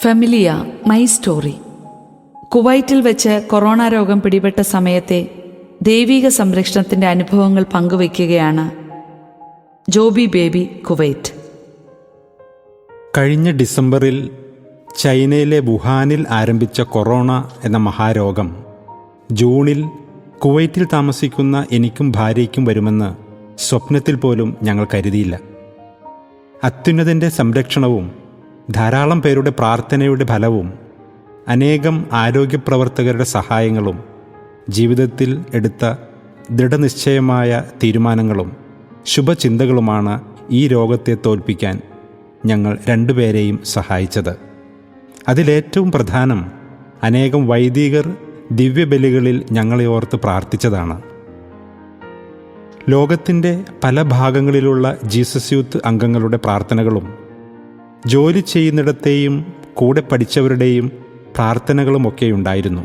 ഫെമിലിയ my story. കുവൈറ്റിൽ വെച്ച് corona രോഗം പിടിപെട്ട സമയത്തെ ദൈവിക സംരക്ഷണത്തിന്റെ അനുഭവങ്ങൾ പങ്കുവയ്ക്കുകയാണ് ജോബി ബേബി കുവൈറ്റ്. കഴിഞ്ഞ ഡിസംബറിൽ ചൈനയിലെ വുഹാനിൽ ആരംഭിച്ച കൊറോണ എന്ന മഹാരോഗം ജൂണിൽ കുവൈറ്റിൽ താമസിക്കുന്ന എനിക്കും ഭാര്യയ്ക്കും വരുമെന്ന് സ്വപ്നത്തിൽ പോലും ഞങ്ങൾ കരുതിയില്ല. അത്യുന്നതിന്റെ സംരക്ഷണവും ധാരാളം പേരുടെ പ്രാർത്ഥനയുടെ ഫലവും അനേകം ആരോഗ്യപ്രവർത്തകരുടെ സഹായങ്ങളും ജീവിതത്തിൽ എടുത്ത ദൃഢനിശ്ചയമായ തീരുമാനങ്ങളും ശുഭചിന്തകളുമാണ് ഈ രോഗത്തെ തോൽപ്പിക്കാൻ ഞങ്ങൾ രണ്ടുപേരെയും സഹായിച്ചത്. അതിലേറ്റവും പ്രധാനം അനേകം വൈദികർ ദിവ്യബലികളിൽ ഞങ്ങളെ ഓർത്ത് പ്രാർത്ഥിച്ചതാണ്. ലോകത്തിന്റെ പല ഭാഗങ്ങളിലുള്ള ജീസസ് യൂത്ത് അംഗങ്ങളുടെ പ്രാർത്ഥനകളും ജോലി ചെയ്യുന്നിടത്തെയും കൂടെ പഠിച്ചവരുടെയും പ്രാർത്ഥനകളുമൊക്കെ ഉണ്ടായിരുന്നു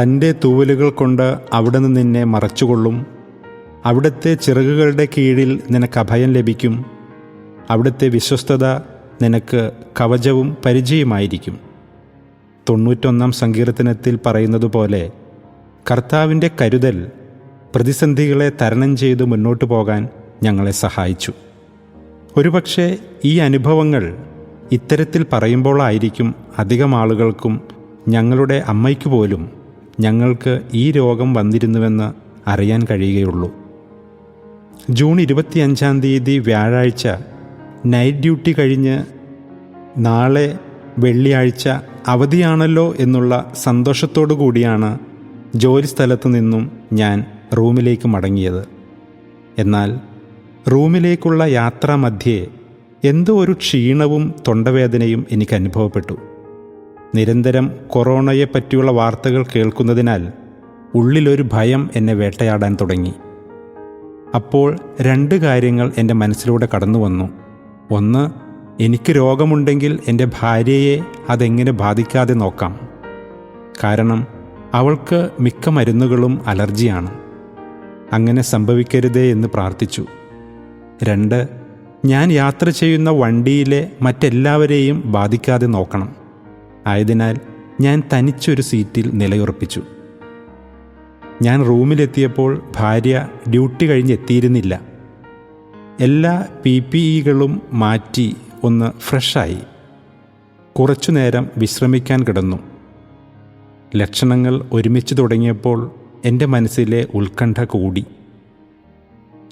തന്റെ തൂവലുകൾ കൊണ്ട് അവിടെ നിന്ന് നിന്നെ മറച്ചുകൊള്ളും. അവിടുത്തെ ചിറകുകളുടെ കീഴിൽ നിനക്ക് അഭയം ലഭിക്കും. അവിടുത്തെ വിശ്വസ്തത നിനക്ക് കവചവും പരിചയമായിരിക്കും. തൊണ്ണൂറ്റൊന്നാം സങ്കീർത്തനത്തിൽ പറയുന്നത് പോലെ കർത്താവിന്റെ കരുതൽ പ്രതിസന്ധികളെ തരണം ചെയ്ത് മുന്നോട്ടു പോകാൻ ഞങ്ങളെ സഹായിച്ചു. ഒരുപക്ഷെ ഈ അനുഭവങ്ങൾ ഇത്തരത്തിൽ പറയുമ്പോഴായിരിക്കും അധികം ആളുകൾക്കും ഞങ്ങളുടെ അമ്മയ്ക്ക് പോലും ഞങ്ങൾക്ക് ഈ രോഗം വന്നിരുന്നുവെന്ന് അറിയാൻ കഴിയുകയുള്ളൂ. ജൂൺ ഇരുപത്തിയഞ്ചാം തീയതി വ്യാഴാഴ്ച നൈറ്റ് ഡ്യൂട്ടി കഴിഞ്ഞ് നാളെ വെള്ളിയാഴ്ച അവധിയാണല്ലോ എന്നുള്ള സന്തോഷത്തോടു കൂടിയാണ് ജോലി സ്ഥലത്തു നിന്നും ഞാൻ റൂമിലേക്ക് മടങ്ങിയത്. എന്നാൽ റൂമിലേക്കുള്ള യാത്രാമധ്യേ എന്തോ ഒരു ക്ഷീണവും തൊണ്ടവേദനയും എനിക്ക് അനുഭവപ്പെട്ടു. നിരന്തരം കൊറോണയെ പറ്റിയുള്ള വാർത്തകൾ കേൾക്കുന്നതിനാൽ ഉള്ളിലൊരു ഭയം എന്നെ വേട്ടയാടാൻ തുടങ്ങി. അപ്പോൾ രണ്ട് കാര്യങ്ങൾ എന്റെ മനസ്സിലൂടെ കടന്നു വന്നു ഒന്ന് എനിക്ക് രോഗമുണ്ടെങ്കിൽ എന്റെ ഭാര്യയെ അതെങ്ങനെ ബാധിക്കാതെ നോക്കാം? കാരണം അവൾക്ക് മിക്ക മരുന്നുകളും അലർജിയാണ്. അങ്ങനെ സംഭവിക്കരുതേ എന്ന് പ്രാർത്ഥിച്ചു. രണ്ട് ഞാൻ യാത്ര ചെയ്യുന്ന വണ്ടിയിലെ മറ്റെല്ലാവരെയും ബാധിക്കാതെ നോക്കണം. ആയതിനാൽ ഞാൻ തനിച്ചൊരു സീറ്റിൽ നിലയുറപ്പിച്ചു. ഞാൻ റൂമിലെത്തിയപ്പോൾ ഭാര്യ ഡ്യൂട്ടി കഴിഞ്ഞെത്തിയിരുന്നില്ല എല്ലാ പി പി ഇകളും മാറ്റി ഒന്ന് ഫ്രഷായി. കുറച്ചു നേരം വിശ്രമിക്കാൻ കിടന്നു. ലക്ഷണങ്ങൾ ഒരുമിച്ച് തുടങ്ങിയപ്പോൾ എന്റെ മനസ്സിലെ ഉത്കണ്ഠ കൂടി.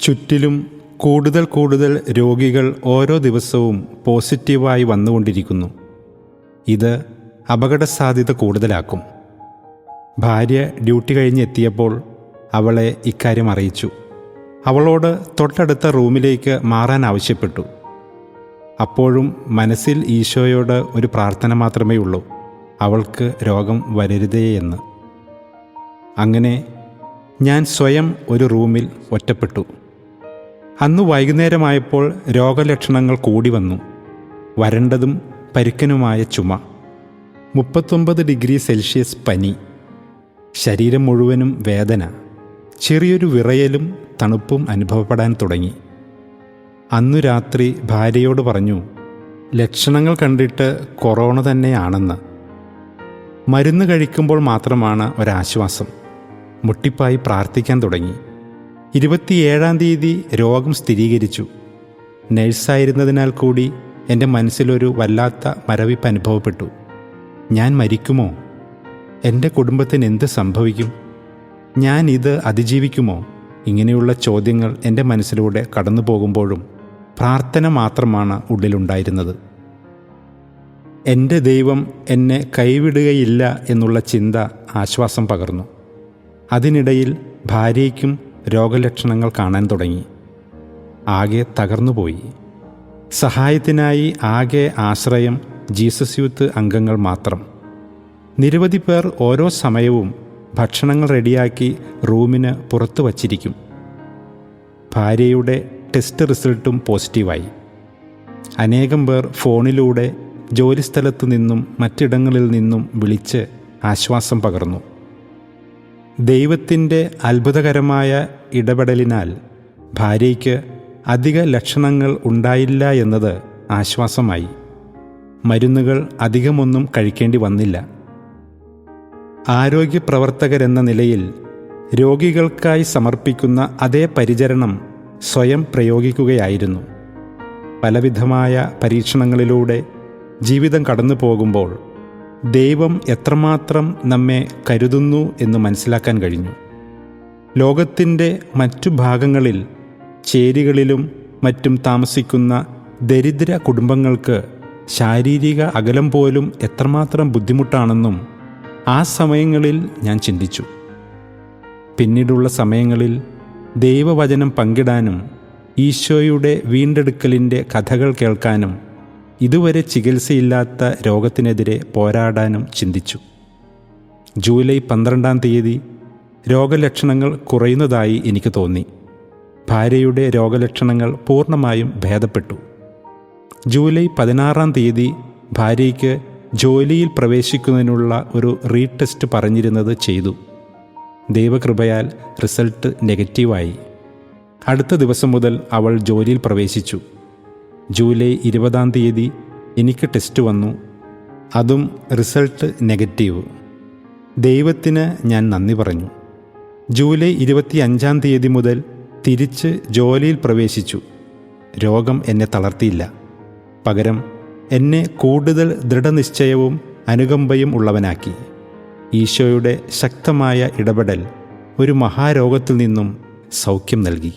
ചുറ്റിലും കൂടുതൽ കൂടുതൽ രോഗികൾ ഓരോ ദിവസവും പോസിറ്റീവായി വന്നുകൊണ്ടിരിക്കുന്നു. ഇത് അപകട സാധ്യത കൂടുതലാക്കും. ഭാര്യ ഡ്യൂട്ടി കഴിഞ്ഞ് എത്തിയപ്പോൾ അവളെ ഇക്കാര്യം അറിയിച്ചു. അവളോട് തൊട്ടടുത്ത റൂമിലേക്ക് മാറാൻ ആവശ്യപ്പെട്ടു. അപ്പോഴും മനസ്സിൽ ഈശോയോട് ഒരു പ്രാർത്ഥന മാത്രമേ ഉള്ളൂ. അവൾക്ക് രോഗം വരരുതേ എന്ന്. അങ്ങനെ ഞാൻ സ്വയം ഒരു റൂമിൽ ഒറ്റപ്പെട്ടു. അന്ന് വൈകുന്നേരമായപ്പോൾ രോഗലക്ഷണങ്ങൾ കൂടി വന്നു. വരണ്ടതും പരുക്കനുമായ ചുമ. മുപ്പത്തൊമ്പത് ഡിഗ്രി സെൽഷ്യസ് പനി. ശരീരം മുഴുവനും വേദന. ചെറിയൊരു വിറയലും തണുപ്പും അനുഭവപ്പെടാൻ തുടങ്ങി. അന്നു രാത്രി ഭാര്യയോട് പറഞ്ഞു ലക്ഷണങ്ങൾ കണ്ടിട്ട് കൊറോണ തന്നെയാണെന്ന്. മരുന്ന് കഴിക്കുമ്പോൾ മാത്രമാണ് ഒരാശ്വാസം. മുട്ടിപ്പായി പ്രാർത്ഥിക്കാൻ തുടങ്ങി. ഇരുപത്തിയേഴാം തീയതി രോഗം സ്ഥിരീകരിച്ചു. നഴ്സായിരുന്നതിനാൽ കൂടി എന്റെ മനസ്സിലൊരു വല്ലാത്ത മരവിപ്പ് അനുഭവപ്പെട്ടു. ഞാൻ മരിക്കുമോ? എന്റെ കുടുംബത്തിന് എന്ത് സംഭവിക്കും? ഞാൻ ഇത് അതിജീവിക്കുമോ? ഇങ്ങനെയുള്ള ചോദ്യങ്ങൾ എന്റെ മനസ്സിലൂടെ കടന്നു പോകുമ്പോഴും പ്രാർത്ഥന മാത്രമാണ് ഉള്ളിലുണ്ടായിരുന്നത്. എന്റെ ദൈവം എന്നെ കൈവിടുകയില്ല എന്നുള്ള ചിന്ത ആശ്വാസം പകർന്നു. അതിനിടയിൽ ഭാര്യയ്ക്കും രോഗലക്ഷണങ്ങൾ കാണാൻ തുടങ്ങി. ആകെ തകർന്നുപോയി. സഹായത്തിനായി ആകെ ആശ്രയം ജീസസ് യൂത്ത് അംഗങ്ങൾ മാത്രം. നിരവധി പേർ ഓരോ സമയവും ഭക്ഷണങ്ങൾ റെഡിയാക്കി റൂമിന് പുറത്തു വച്ചിരിക്കും. ഭാര്യയുടെ ടെസ്റ്റ് റിസൾട്ടും പോസിറ്റീവായി. അനേകം പേർ ഫോണിലൂടെ ജോലിസ്ഥലത്തു നിന്നും മറ്റിടങ്ങളിൽ നിന്നും വിളിച്ച് ആശ്വാസം പകർന്നു. ദൈവത്തിന്റെ അത്ഭുതകരമായ ഇടപെടലിനാൽ ഭാര്യയ്ക്ക് അധിക ലക്ഷണങ്ങൾ ഉണ്ടായില്ല എന്നത് ആശ്വാസമായി. മരുന്നുകൾ അധികമൊന്നും കഴിക്കേണ്ടി വന്നില്ല. ആരോഗ്യ പ്രവർത്തകരെന്ന നിലയിൽ രോഗികൾക്കായി സമർപ്പിക്കുന്ന അതേ പരിചരണം സ്വയം പ്രയോഗിക്കുകയായിരുന്നു. പലവിധമായ പരീക്ഷണങ്ങളിലൂടെ ജീവിതം കടന്നു പോകുമ്പോൾ ദൈവം എത്രമാത്രം നമ്മെ കരുതുന്നു എന്ന് മനസ്സിലാക്കാൻ കഴിഞ്ഞു. ലോകത്തിന്റെ മറ്റു ഭാഗങ്ങളിൽ ചേരികളിലും മറ്റും താമസിക്കുന്ന ദരിദ്ര കുടുംബങ്ങൾക്ക് ശാരീരിക അകലം പോലും എത്രമാത്രം ബുദ്ധിമുട്ടാണെന്നും ആ സമയങ്ങളിൽ ഞാൻ ചിന്തിച്ചു. പിന്നീടുള്ള സമയങ്ങളിൽ ദൈവവചനം പങ്കിടാനും ഈശോയുടെ വീണ്ടെടുക്കലിന്റെ കഥകൾ കേൾക്കാനും ഇതുവരെ ചികിത്സയില്ലാത്ത രോഗത്തിനെതിരെ പോരാടാനും ചിന്തിച്ചു. ജൂലൈ പന്ത്രണ്ടാം തീയതി രോഗലക്ഷണങ്ങൾ കുറയുന്നതായി എനിക്ക് തോന്നി. ഭാര്യയുടെ രോഗലക്ഷണങ്ങൾ പൂർണമായും ഭേദപ്പെട്ടു. ജൂലൈ പതിനാറാം തീയതി ഭാര്യയ്ക്ക് ജോലിയിൽ പ്രവേശിക്കുന്നതിനുള്ള ഒരു റീടെസ്റ്റ് പറഞ്ഞിരുന്നത് ചെയ്തു. ദൈവകൃപയാൽ റിസൾട്ട് നെഗറ്റീവായി. അടുത്ത ദിവസം മുതൽ അവൾ ജോലിയിൽ പ്രവേശിച്ചു. ജൂലൈ ഇരുപതാം തീയതി എനിക്ക് ടെസ്റ്റ് വന്നു. അതും റിസൾട്ട് നെഗറ്റീവ്. ദൈവത്തിന് ഞാൻ നന്ദി പറഞ്ഞു. ജൂലൈ ഇരുപത്തി അഞ്ചാം തീയതി മുതൽ തിരിച്ച് ജോലിയിൽ പ്രവേശിച്ചു. രോഗം എന്നെ തളർത്തിയില്ല. പകരം എന്നെ കൂടുതൽ ദൃഢനിശ്ചയവും അനുകമ്പയും ഉള്ളവനാക്കി. ഈശോയുടെ ശക്തമായ ഇടപെടൽ ഒരു മഹാരോഗത്തിൽ നിന്നും സൗഖ്യം നൽകി.